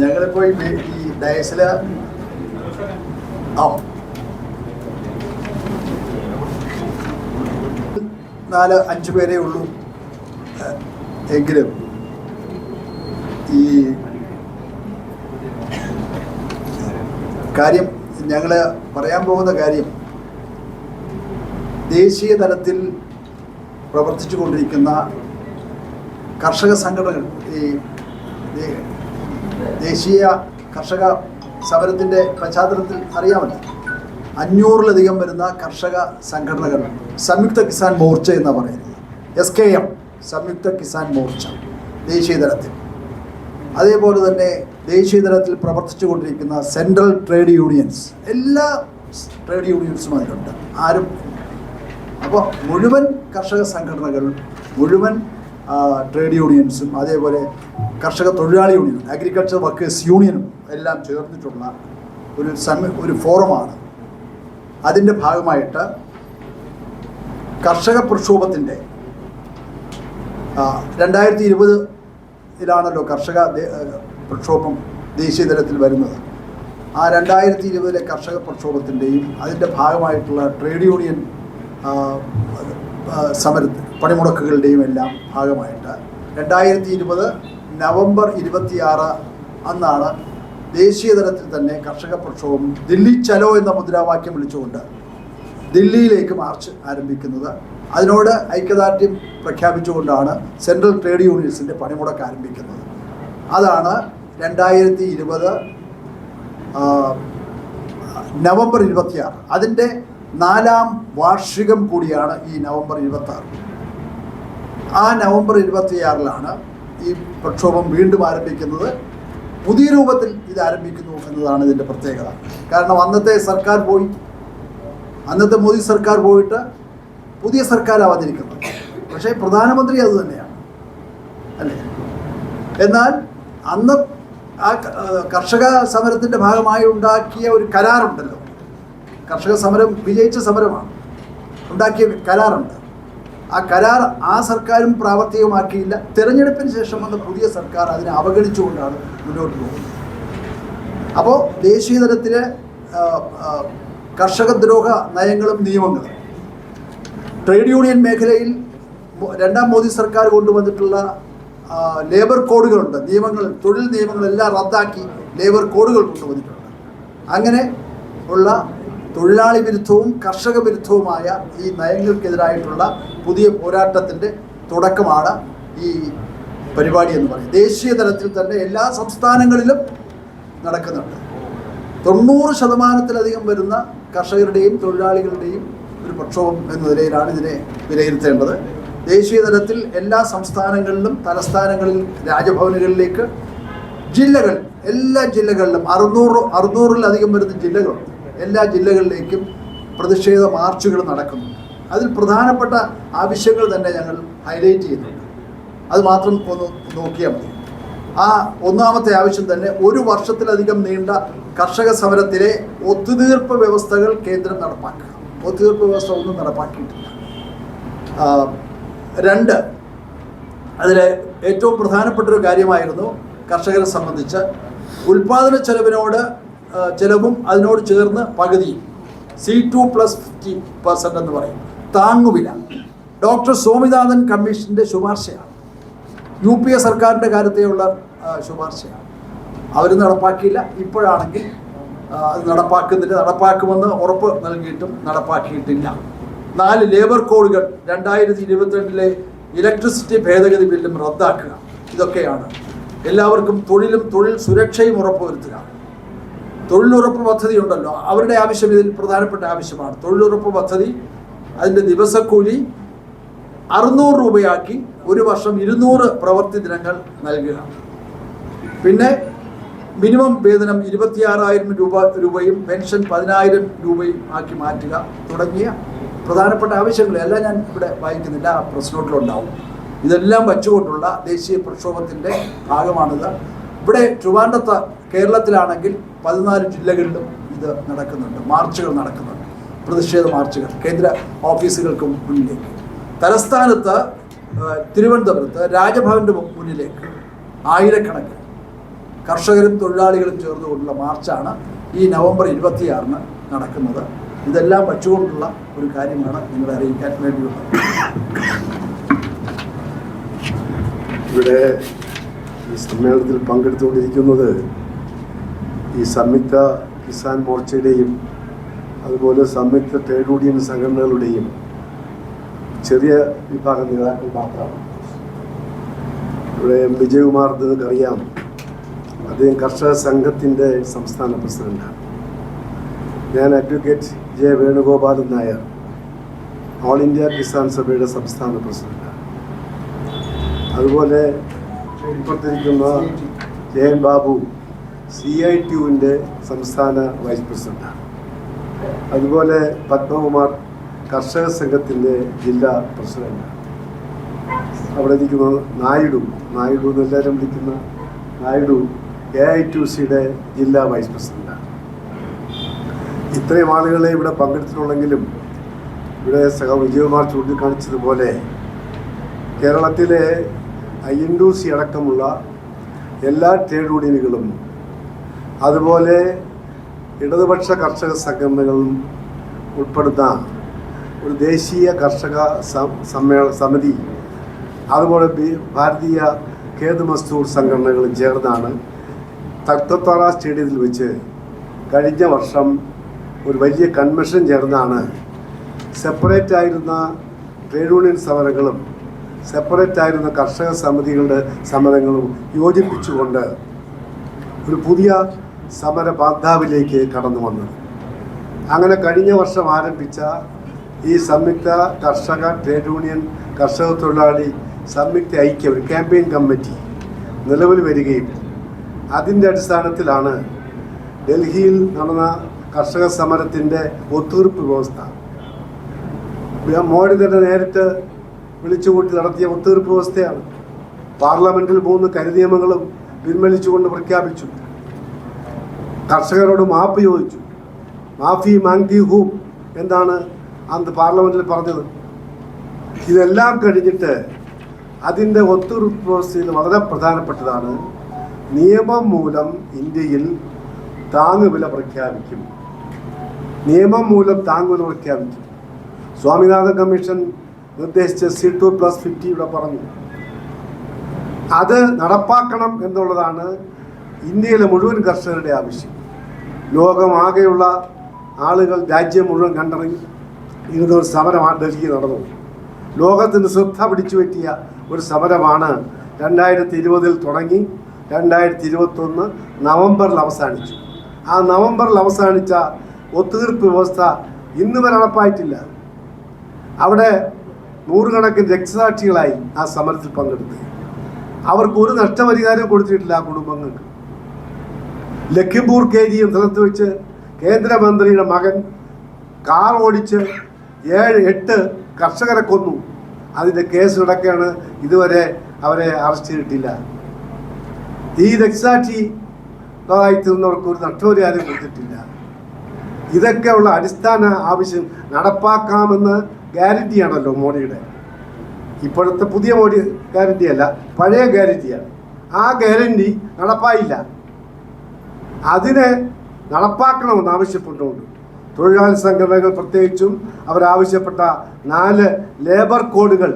ഞങ്ങളിപ്പോ ഈ ഡയസില ആ നാല് അഞ്ച് പേരേ ഉള്ളൂ. എങ്കിലും ഈ കാര്യം ഞങ്ങൾ പറയാൻ പോകുന്ന കാര്യം ദേശീയ തലത്തിൽ പ്രവർത്തിച്ചു കൊണ്ടിരിക്കുന്ന കർഷക സംഘടനകൾ ഈ ദേശീയ കർഷക സമരത്തിന്റെ പശ്ചാത്തലത്തിൽ അറിയാമല്ലോ. അഞ്ഞൂറിലധികം വരുന്ന കർഷക സംഘടനകൾ സംയുക്ത കിസാൻ മോർച്ച എന്ന് പറയുന്നത്. എസ് കെ എം സംയുക്ത കിസാൻ മോർച്ച ദേശീയ തലത്തിൽ. അതേപോലെ തന്നെ ദേശീയ തലത്തിൽ പ്രവർത്തിച്ചു കൊണ്ടിരിക്കുന്ന സെൻട്രൽ ട്രേഡ് യൂണിയൻസ് എല്ലാ ട്രേഡ് യൂണിയൻസും അതിലുണ്ട്. ആരും അപ്പോൾ മുഴുവൻ കർഷക സംഘടനകൾ മുഴുവൻ ട്രേഡ് യൂണിയൻസും അതേപോലെ കർഷക തൊഴിലാളി യൂണിയനും അഗ്രികൾച്ചർ വർക്കേഴ്സ് യൂണിയനും എല്ലാം ചേർന്നിട്ടുള്ള ഒരു സമ ഒരു ഫോറമാണ് അതിന്റെ ഭാഗമായിട്ട് കർഷക പ്രക്ഷോഭത്തിന്റെ രണ്ടായിരത്തി ഇരുപതിലാണല്ലോ കർഷക പ്രക്ഷോഭം ദേശീയ തലത്തിൽ വരുന്നത്. ആ രണ്ടായിരത്തി ഇരുപതിലെ കർഷക പ്രക്ഷോഭത്തിന്റെയും അതിന്റെ ഭാഗമായിട്ടുള്ള ട്രേഡ് യൂണിയൻ ആ, ആ, സമര പണിമുടക്കുകളുടെയും എല്ലാം ഭാഗമായിട്ട്. രണ്ടായിരത്തി ഇരുപത് നവംബർ ഇരുപത്തിയാറ് അന്നാണ് ദേശീയ തലത്തിൽ തന്നെ കർഷക പ്രക്ഷോഭം ദില്ലി ചലോ എന്ന മുദ്രാവാക്യം വിളിച്ചുകൊണ്ട് ദില്ലിയിലേക്ക് മാർച്ച് ആരംഭിക്കുന്നത്. അതിനോട് ഐക്യദാർഢ്യം പ്രഖ്യാപിച്ചുകൊണ്ടാണ് സെൻട്രൽ ട്രേഡ് യൂണിയൻസിന്റെ പണിമുടക്ക് ആരംഭിക്കുന്നത്. അതാണ് രണ്ടായിരത്തി ഇരുപത് നവംബർ ഇരുപത്തിയാറ്. അതിന്റെ നാലാം വാർഷികം കൂടിയാണ് ഈ നവംബർ ഇരുപത്തി ആ നവംബർ ഇരുപത്തിയാറിലാണ് ഈ പ്രക്ഷോഭം വീണ്ടും ആരംഭിക്കുന്നത്. പുതിയ രൂപത്തിൽ ഇത് ആരംഭിക്കുന്നു എന്നതാണ് ഇതിന്റെ പ്രത്യേകത. കാരണം അന്നത്തെ സർക്കാർ പോയി അന്നത്തെ മോദി സർക്കാർ പോയിട്ട് പുതിയ സർക്കാരാണ് വന്നിരിക്കുന്നത് പക്ഷേ പ്രധാനമന്ത്രി അത് തന്നെയാണ് അല്ലേ? എന്നാൽ അന്ന് ആ കർഷക സമരത്തിന്റെ ഭാഗമായി ഉണ്ടാക്കിയ ഒരു കരാറുണ്ടല്ലോ. കർഷക സമരം വിജയിച്ച സമരമാണ്. ഉണ്ടാക്കിയ കരാറുണ്ട്. ആ കരാർ ആ സർക്കാരും പ്രാവർത്തികമാക്കിയില്ല. തെരഞ്ഞെടുപ്പിന് ശേഷം വന്ന പുതിയ സർക്കാർ അതിനെ അവഗണിച്ചുകൊണ്ടാണ് മുന്നോട്ട് പോകുന്നത്. അപ്പോൾ ദേശീയ തലത്തിലെ ആ, ആ, കർഷക ദ്രോഹ നയങ്ങളും നിയമങ്ങളും ട്രേഡ് യൂണിയൻ മേഖലയിൽ രണ്ടാം മോദി സർക്കാർ കൊണ്ടുവന്നിട്ടുള്ള ലേബർ കോഡുകളുണ്ട്. നിയമങ്ങൾ തൊഴിൽ നിയമങ്ങളെല്ലാം റദ്ദാക്കി ലേബർ കോഡുകൾ കൊണ്ടുവന്നിട്ടുണ്ട്. അങ്ങനെ ഉള്ള തൊഴിലാളി വിരുദ്ധവും കർഷക വിരുദ്ധവുമായ ഈ നയങ്ങൾക്കെതിരായിട്ടുള്ള പുതിയ പോരാട്ടത്തിന്റെ തുടക്കമാണ് ഈ പരിപാടി എന്ന് പറയുന്നത്. ദേശീയ തലത്തിൽ തന്നെ എല്ലാ സംസ്ഥാനങ്ങളിലും നടക്കുന്നുണ്ട്. തൊണ്ണൂറ് ശതമാനത്തിലധികം വരുന്ന കർഷകരുടെയും തൊഴിലാളികളുടെയും ഒരു പ്രക്ഷോഭം എന്ന നിലയിലാണ് ഇതിനെ വിലയിരുത്തേണ്ടത്. ദേശീയ തലത്തിൽ എല്ലാ സംസ്ഥാനങ്ങളിലും തലസ്ഥാനങ്ങളിൽ രാജഭവനുകളിലേക്ക് ജില്ലകൾ എല്ലാ ജില്ലകളിലും അറുന്നൂറ് അറുന്നൂറിലധികം വരുന്ന ജില്ലകളുണ്ട്. എല്ലാ ജില്ലകളിലേക്കും പ്രതിഷേധ മാർച്ചുകൾ നടക്കുന്നു അതിൽ പ്രധാനപ്പെട്ട ആവശ്യങ്ങൾ തന്നെ ഞങ്ങൾ ഹൈലൈറ്റ് ചെയ്യുന്നുണ്ട് അത് മാത്രം ഒന്ന് നോക്കിയാൽ മതി. ആ ഒന്നാമത്തെ ആവശ്യം തന്നെ ഒരു വർഷത്തിലധികം നീണ്ട കർഷക സമരത്തിലെ ഒത്തുതീർപ്പ് വ്യവസ്ഥകൾ കേന്ദ്രം നടപ്പാക്കുക. ഒത്തുതീർപ്പ് വ്യവസ്ഥ ഒന്നും നടപ്പാക്കിയിട്ടില്ല. രണ്ട് അതിൽ ഏറ്റവും പ്രധാനപ്പെട്ട ഒരു കാര്യമായിരുന്നു കർഷകരെ സംബന്ധിച്ച് ഉൽപാദന ചെലവിനോട് ചെലവും അതിനോട് ചേർന്ന് പകുതിയും C two plus fifty percent എന്ന് പറയും. താങ്ങുവില. ഡോക്ടർ സ്വാമിനാഥൻ കമ്മീഷന്റെ ശുപാർശയാണ്. യു പി എ സർക്കാരിന്റെ കാര്യത്തെയുള്ള ശുപാർശയാണ്. അവർ നടപ്പാക്കിയില്ല. ഇപ്പോഴാണെങ്കിൽ അത് നടപ്പാക്കുന്നില്ല. നടപ്പാക്കുമെന്ന് ഉറപ്പ് നൽകിയിട്ടും നടപ്പാക്കിയിട്ടില്ല. നാല് ലേബർ കോഡുകൾ രണ്ടായിരത്തി ഇരുപത്തിരണ്ടിലെ ഇലക്ട്രിസിറ്റി ഭേദഗതി ബില്ലും റദ്ദാക്കുക. ഇതൊക്കെയാണ്. എല്ലാവർക്കും തൊഴിലും തൊഴിൽ സുരക്ഷയും ഉറപ്പുവരുത്തുക. തൊഴിലുറപ്പ് പദ്ധതി ഉണ്ടല്ലോ അവരുടെ ആവശ്യം ഇതിൽ പ്രധാനപ്പെട്ട ആവശ്യമാണ്. തൊഴിലുറപ്പ് പദ്ധതി അതിന്റെ ദിവസക്കൂലി അറുന്നൂറ് രൂപയാക്കി ഒരു വർഷം ഇരുന്നൂറ് പ്രവൃത്തി ദിനങ്ങൾ നൽകുക. പിന്നെ മിനിമം വേതനം ഇരുപത്തിയാറായിരം രൂപ രൂപയും പെൻഷൻ പതിനായിരം രൂപയും ആക്കി മാറ്റുക തുടങ്ങിയ പ്രധാനപ്പെട്ട ആവശ്യങ്ങളെല്ലാം ഞാൻ ഇവിടെ വായിക്കുന്നില്ല ആ ഇതെല്ലാം വച്ചുകൊണ്ടുള്ള ദേശീയ പ്രക്ഷോഭത്തിന്റെ ഭാഗമാണിത്. ഇവിടെ ട്രിവാൻഡത്ത് കേരളത്തിലാണെങ്കിൽ പതിനാല് ജില്ലകളിലും ഇത് നടക്കുന്നുണ്ട്. മാർച്ചുകൾ നടക്കുന്നുണ്ട്. പ്രതിഷേധ മാർച്ചുകൾ കേന്ദ്ര ഓഫീസുകൾക്ക് മുന്നിലേക്ക്. തലസ്ഥാനത്ത് തിരുവനന്തപുരത്ത് രാജഭവന്റെ മുന്നിലേക്ക് ആയിരക്കണക്കിന് കർഷകരും തൊഴിലാളികളും ചേർന്നുകൊണ്ടുള്ള മാർച്ചാണ് ഈ നവംബർ ഇരുപത്തിയാറിന് നടക്കുന്നത്. ഇതെല്ലാം വച്ചുകൊണ്ടുള്ള ഒരു കാര്യമാണ് നിങ്ങളെ അറിയിക്കാൻ വേണ്ടിയുള്ളത്. ഇവിടെ ഈ സമ്മേളനത്തിൽ പങ്കെടുത്തുകൊണ്ടിരിക്കുന്നത് ഈ സംയുക്ത കിസാൻ മോർച്ചയുടെയും അതുപോലെ സംയുക്ത ട്രേഡ് യൂണിയൻ സംഘടനകളുടെയും ചെറിയ വിഭാഗം നേതാക്കൾ മാത്രമാണ്. ഇവിടെ എം. വിജയകുമാർ നിങ്ങൾക്കറിയാം അദ്ദേഹം കർഷക സംഘത്തിന്റെ സംസ്ഥാന പ്രസിഡന്റാണ്. ഞാൻ advocate J Venugopalan Nair all India Kisan സഭയുടെ സംസ്ഥാന പ്രസിഡന്റാണ്. അതുപോലെ ഇപ്പുറത്തിരിക്കുന്ന ജയൻ ബാബു സി ഐ ടിയുവിന്റെ സംസ്ഥാന വൈസ് പ്രസിഡന്റാണ്. അതുപോലെ പത്മകുമാർ കർഷക സംഘത്തിന്റെ ജില്ലാ പ്രസിഡന്റാണ്. അവിടെ ഇരിക്കുന്ന നായിഡു. നായിഡു എന്ന് എല്ലാവരും വിളിക്കുന്ന നായിഡു എ ഐ ടു സിയുടെ ജില്ലാ വൈസ് പ്രസിഡന്റാണ്. ഇത്രയും ആളുകളെ ഇവിടെ പങ്കെടുത്തിട്ടുള്ളെങ്കിലും ഇവിടെ സഹ വിജയകുമാർ ചൂണ്ടിക്കാണിച്ചതുപോലെ കേരളത്തിലെ ഐ എൻ ഡു സി അടക്കമുള്ള എല്ലാ ട്രേഡ് യൂണിയനുകളും അതുപോലെ ഇടതുപക്ഷ കർഷക സംഘടനകളും ഉൾപ്പെടുന്ന ഒരു ദേശീയ കർഷക സമ്മേള സമിതി അതുപോലെ ഭാരതീയ ഖേദ് മസ്തൂർ സംഘടനകളും ചേർന്നാണ് തക്തത്താറ സ്റ്റേഡിയത്തിൽ വെച്ച് കഴിഞ്ഞ വർഷം ഒരു വലിയ കൺവെൻഷൻ ചേർന്നാണ് സെപ്പറേറ്റ് ആയിരുന്ന ട്രേഡ് യൂണിയൻ സമരങ്ങളും സെപ്പറേറ്റ് ആയിരുന്ന കർഷക സമിതികളുടെ സമരങ്ങളും യോജിപ്പിച്ചുകൊണ്ട് ഒരു പുതിയ സമര പാന്താവിലേക്ക് കടന്നു വന്നത്. അങ്ങനെ കഴിഞ്ഞ വർഷം ആരംഭിച്ച ഈ സംയുക്ത കർഷക ട്രേഡ് യൂണിയൻ കർഷക തൊഴിലാളി സംയുക്ത ഐക്യം ഒരു ക്യാമ്പയിൻ കമ്മിറ്റി നിലവിൽ വരികയും അതിന്റെ അടിസ്ഥാനത്തിലാണ് ഡൽഹിയിൽ നടന്ന കർഷക സമരത്തിന്റെ ഒത്തുതീർപ്പ് വ്യവസ്ഥ. മോഡി തന്നെ നേരിട്ട് വിളിച്ചുകൂട്ടി നടത്തിയ ഒത്തുതീർപ്പ് വ്യവസ്ഥയാണ്. പാർലമെന്റിൽ മൂന്ന് കരുനിയമങ്ങളും പിൻവലിച്ചുകൊണ്ട് പ്രഖ്യാപിച്ചു. കർഷകരോട് മാപ്പ് ചോദിച്ചു. മാഫി മാങ്തി ഹൂം എന്താണ് അന്ന് പാർലമെന്റിൽ പറഞ്ഞത്. ഇതെല്ലാം കഴിഞ്ഞിട്ട് അതിന്റെ ഒത്തുതീർപ്പ് വ്യവസ്ഥയിൽ വളരെ പ്രധാനപ്പെട്ടതാണ് നിയമം മൂലം ഇന്ത്യയിൽ താങ്ങുവില പ്രഖ്യാപിക്കും. നിയമം മൂലം താങ്ങുവില പ്രഖ്യാപിക്കും. സ്വാമിനാഥൻ കമ്മീഷൻ നിർദ്ദേശിച്ച സി ടു പ്ലസ് ഫിഫ്റ്റി ഇവിടെ പറഞ്ഞു. അത് നടപ്പാക്കണം എന്നുള്ളതാണ് ഇന്ത്യയിലെ മുഴുവൻ കർഷകരുടെ ആവശ്യം. ലോകമാകെയുള്ള ആളുകൾ രാജ്യം മുഴുവൻ കണ്ടിറങ്ങി ഇരുന്ന ഒരു സമരമാണ് ഡൽഹി നടന്നു. ലോകത്തിന് ശ്രദ്ധ പിടിച്ചു പറ്റിയ ഒരു സമരമാണ് രണ്ടായിരത്തി ഇരുപതിൽ തുടങ്ങി രണ്ടായിരത്തി ഇരുപത്തൊന്ന് നവംബറിൽ അവസാനിച്ചു. ആ നവംബറിൽ അവസാനിച്ച ഒത്തുതീർപ്പ് വ്യവസ്ഥ ഇന്ന് വരെ നടപ്പായിട്ടില്ല. അവിടെ നൂറുകണക്കിന് രക്തസാക്ഷികളായി ആ സമരത്തിൽ പങ്കെടുത്ത് അവർക്ക് ഒരു നഷ്ടപരിഹാരം കൊടുത്തിട്ടില്ല ആ കുടുംബങ്ങൾക്ക്. ലഖിംപൂർ കെ ജി സ്ഥലത്ത് വെച്ച് കേന്ദ്രമന്ത്രിയുടെ മകൻ കാർ ഓടിച്ച് ഏഴ് എട്ട് കർഷകരെ കൊന്നു. അതിന്റെ കേസ് നടക്കുകയാണ്. ഇതുവരെ അവരെ അറസ്റ്റ് ചെയ്തിട്ടില്ല. ഈ രക്തസാക്ഷി തീർന്നവർക്ക് ഒരു നഷ്ടപരിഹാരം കൊടുത്തിട്ടില്ല. ഇതൊക്കെയുള്ള അടിസ്ഥാന ആവശ്യം നടപ്പാക്കാമെന്ന് ഗ്യാരണ്ടിയാണല്ലോ മോഡിയുടെ. ഇപ്പോഴത്തെ പുതിയ മോഡി ഗ്യാരണ്ടി അല്ല പഴയ ഗ്യാരണ്ടിയാണ്. ആ ഗ്യാരണ്ടി നടപ്പായില്ല. അതിനെ നടപ്പാക്കണമെന്ന് ആവശ്യപ്പെട്ടുകൊണ്ട് തൊഴിലാളി സംഘടനകൾ പ്രത്യേകിച്ചും അവരാവശ്യപ്പെട്ട നാല് ലേബർ കോഡുകൾ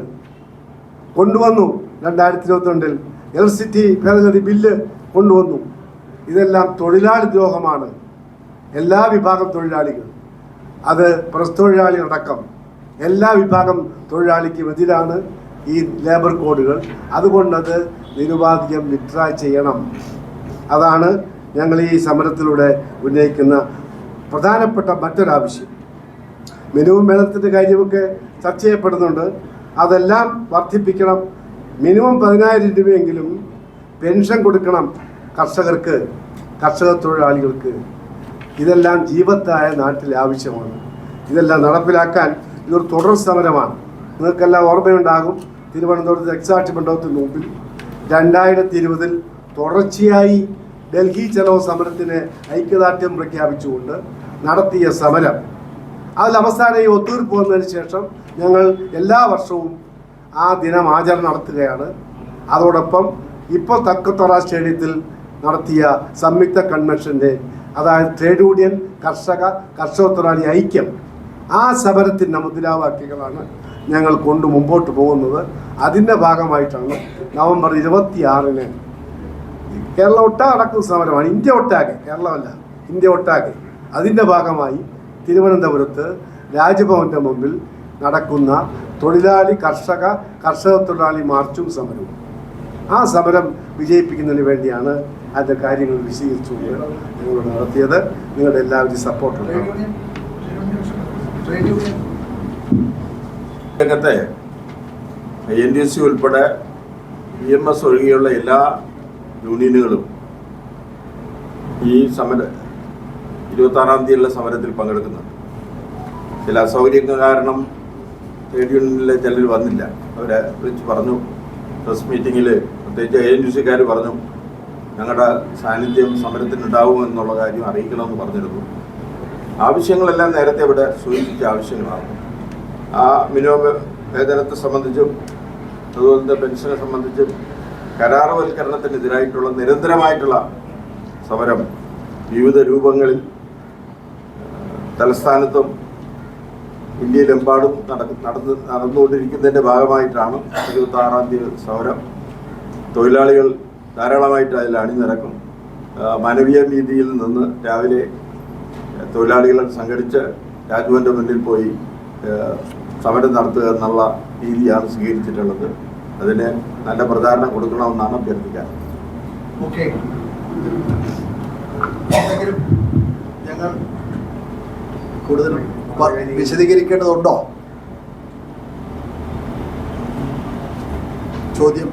കൊണ്ടുവന്നു. രണ്ടായിരത്തി ഇരുപത്തിരണ്ടിൽ ഇലക്ട്രിസിറ്റി ഭേദഗതി ബില്ല് കൊണ്ടുവന്നു. ഇതെല്ലാം തൊഴിലാളി ദ്രോഹമാണ്. എല്ലാ വിഭാഗം തൊഴിലാളികൾ അത് പ്രസ് തൊഴിലാളികളടക്കം എല്ലാ വിഭാഗം തൊഴിലാളിക്കും എതിരാണ് ഈ ലേബർ കോഡുകൾ. അതുകൊണ്ടത് നിരുപാധികം വിഡ്രാ ചെയ്യണം. അതാണ് ഞങ്ങൾ ഈ സമരത്തിലൂടെ ഉന്നയിക്കുന്ന പ്രധാനപ്പെട്ട മറ്റൊരാവശ്യം. മിനിമം വേതനത്തിന്റെ കാര്യമൊക്കെ ചർച്ച ചെയ്യപ്പെടുന്നുണ്ട്. അതെല്ലാം വർദ്ധിപ്പിക്കണം. മിനിമം പതിനായിരം രൂപയെങ്കിലും പെൻഷൻ കൊടുക്കണം കർഷകർക്ക് കർഷക തൊഴിലാളികൾക്ക്. ഇതെല്ലാം ജീവത്തായ നാട്ടിൽ ആവശ്യമാണ്. ഇതെല്ലാം നടപ്പിലാക്കാൻ ഇതൊരു തുടർ സമരമാണ്. നിങ്ങൾക്കെല്ലാം ഓർമ്മയുണ്ടാകും തിരുവനന്തപുരത്ത് എക്സാറ്റ് മണ്ഡപത്തിന് മുമ്പിൽ. രണ്ടായിരത്തി ഇരുപതിൽ തുടർച്ചയായി ഡൽഹി ചലോ സമരത്തിന് ഐക്യദാർഢ്യം പ്രഖ്യാപിച്ചുകൊണ്ട് നടത്തിയ സമരം. അതിൽ അവസാനം ഈ ഒത്തൂർ വന്നതിന് ശേഷം ഞങ്ങൾ എല്ലാ വർഷവും ആ ദിനം ആചരണം നടത്തുകയാണ്. അതോടൊപ്പം ഇപ്പോൾ തക്കത്തറ സ്റ്റേഡിയത്തിൽ നടത്തിയ സംയുക്ത കൺവെൻഷന്റെ അതായത് ട്രേഡ് യൂണിയൻ കർഷക കർഷക തൊഴിലാളി ഐക്യം. ആ സമരത്തിന്റെ മുദ്രാവാക്യങ്ങളാണ് ഞങ്ങൾ കൊണ്ട് മുമ്പോട്ട് പോകുന്നത്. അതിന്റെ ഭാഗമായിട്ടാണ് നവംബർ ഇരുപത്തിയാറിന് കേരള നടക്കുന്ന സമരമാണ്. ഇന്ത്യ ഒട്ടാകെ കേരളമല്ല ഇന്ത്യ ഒട്ടാകെ. അതിന്റെ ഭാഗമായി തിരുവനന്തപുരത്ത് രാജ്ഭവന്റെ മുമ്പിൽ നടക്കുന്ന തൊഴിലാളി കർഷക കർഷക തൊഴിലാളി മാർച്ചും സമരവും. ആ സമരം വിജയിപ്പിക്കുന്നതിന് വേണ്ടിയാണ് അതിന്റെ കാര്യങ്ങൾ വിശദീകരിച്ചുകൊണ്ട് ഞങ്ങൾ നടത്തിയത്. നിങ്ങളുടെ എല്ലാവരും സപ്പോർട്ട് രംഗത്തെ എൻ ഡി സി ഉൾപ്പെടെ ഇ എം എസ് ഒഴികെയുള്ള എല്ലാ യൂണിയനുകളും ഈ സമര ഇരുപത്താറാം തീയതിയുള്ള സമരത്തിൽ പങ്കെടുക്കുന്നുണ്ട്. ചില അസൗകര്യങ്ങൾ കാരണം ട്രേഡ് യൂണിയനിലെ ചിലർ വന്നില്ല. അവരെ വിളിച്ച് പറഞ്ഞു. പ്രസ് മീറ്റിങ്ങിൽ പ്രത്യേകിച്ച് എ എൻ ഡി സിക്കാർ പറഞ്ഞു. ഞങ്ങളുടെ സാന്നിധ്യം സമരത്തിനുണ്ടാവുമെന്നുള്ള കാര്യം അറിയിക്കണമെന്ന് പറഞ്ഞിരുന്നു. ആവശ്യങ്ങളെല്ലാം നേരത്തെ ഇവിടെ സൂചിപ്പിച്ച ആവശ്യങ്ങളാണ്. ആ മിനിമം വേതനത്തെ സംബന്ധിച്ചും അതുപോലെ തന്നെ പെൻഷനെ സംബന്ധിച്ചും കരാറുവൽക്കരണത്തിനെതിരായിട്ടുള്ള നിരന്തരമായിട്ടുള്ള സമരം വിവിധ രൂപങ്ങളിൽ തലസ്ഥാനത്തും ഇന്ത്യയിലെമ്പാടും നടന്ന് നടന്നുകൊണ്ടിരിക്കുന്നതിന്റെ ഭാഗമായിട്ടാണ് ഇരുപത്തി ആറാം തീയതി സമരം. തൊഴിലാളികൾ ധാരാളമായിട്ട് അതിൽ അണിനിരക്കും. മാനവീയ രീതിയിൽ നിന്ന് രാവിലെ തൊഴിലാളികളെ സംഘടിച്ച് രാജ്ഭവന്റെ മുന്നിൽ പോയി സമരം നടത്തുക എന്നുള്ള രീതിയാണ് സ്വീകരിച്ചിട്ടുള്ളത്. അതിന് നല്ല പ്രചാരണം കൊടുക്കണമെന്നാണ് അഭ്യർത്ഥിക്കാൻ ഞങ്ങൾ കൂടുതൽ വിശദീകരിക്കേണ്ടതുണ്ടോ? ചോദ്യം.